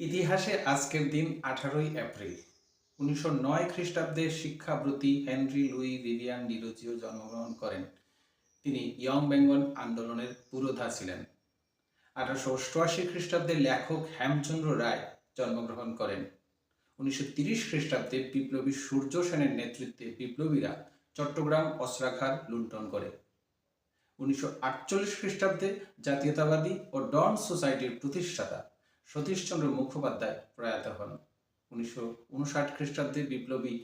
ইতিহাসে আজকের দিন আঠারোই এপ্রিল, উনিশশো নয় খ্রিস্টাব্দে শিক্ষাব্রতী হেনরি লুই ভিভিয়ান ডিরোজিও জন্মগ্রহণ করেন। তিনি ইয়ং বেঙ্গল আন্দোলনের পুরোধা ছিলেন। আঠারোশো অষ্টআশি খ্রিস্টাব্দে লেখক হেমচন্দ্র রায় জন্মগ্রহণ করেন। উনিশশো তিরিশ খ্রিস্টাব্দে বিপ্লবী সূর্য সেনের নেতৃত্বে বিপ্লবীরা চট্টগ্রাম অস্ত্রাঘার লুণ্ঠন করে। উনিশশো আটচল্লিশ খ্রিস্টাব্দে জাতীয়তাবাদী ও ডন সোসাইটির প্রতিষ্ঠাতা সতীশচন্দ্র মুখোপাধ্যায় প্রয়াত হন। উনিশশো উনষাট খ্রিস্টাব্দে বিপ্লবী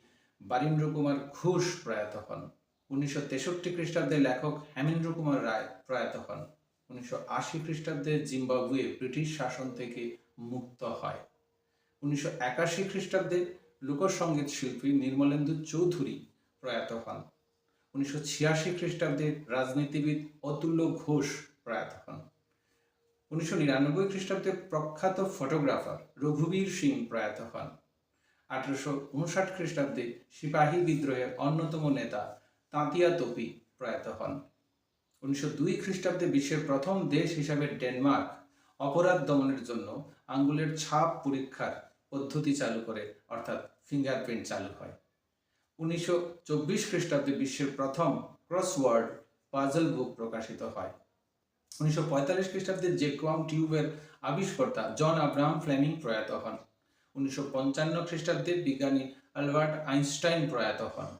বারীন্দ্র কুমার ঘোষ প্রয়াত হন। উনিশশো তেষট্টি খ্রিস্টাব্দে লেখক হেমেন্দ্র কুমার রায় প্রয়াত হন। উনিশশো আশি খ্রিস্টাব্দে জিম্বাবুয়ে ব্রিটিশ শাসন থেকে মুক্ত হয়। উনিশশো একাশি খ্রিস্টাব্দে লোকসঙ্গীত শিল্পী নির্মলেন্দু চৌধুরী প্রয়াত হন। উনিশশো ছিয়াশি খ্রিস্টাব্দে রাজনীতিবিদ অতুল্য ঘোষ প্রয়াত হন। উনিশশো নিরানব্বই খ্রিস্টাব্দে প্রখ্যাত ফটোগ্রাফার রঘুবীর সিং প্রয়াত হন। আঠারোশো উনষাট খ্রিস্টাব্দে সিপাহী বিদ্রোহের অন্যতম নেতা তাঁতিয়া তোপি প্রয়াত হন। উনিশশো দুই খ্রিস্টাব্দে বিশ্বের প্রথম দেশ হিসাবে ডেনমার্ক অপরাধ দমনের জন্য আঙ্গুলের ছাপ পরীক্ষার পদ্ধতি চালু করে, অর্থাৎ ফিঙ্গারপ্রিন্ট চালু হয়। উনিশশো চব্বিশ খ্রিস্টাব্দে বিশ্বের প্রথম ক্রসওয়ার্ড পাজল বুক প্রকাশিত হয়। উনিশশো পঁয়তাল্লিশ খ্রিস্টাব্দে জেকোয়াম টিউবের আবিষ্কর্তা জন আব্রাহাম ফ্লেমিং প্রয়াত হন। উনিশশো পঞ্চান্ন খ্রিস্টাব্দে বিজ্ঞানী আলবার্ট আইনস্টাইন প্রয়াত হন।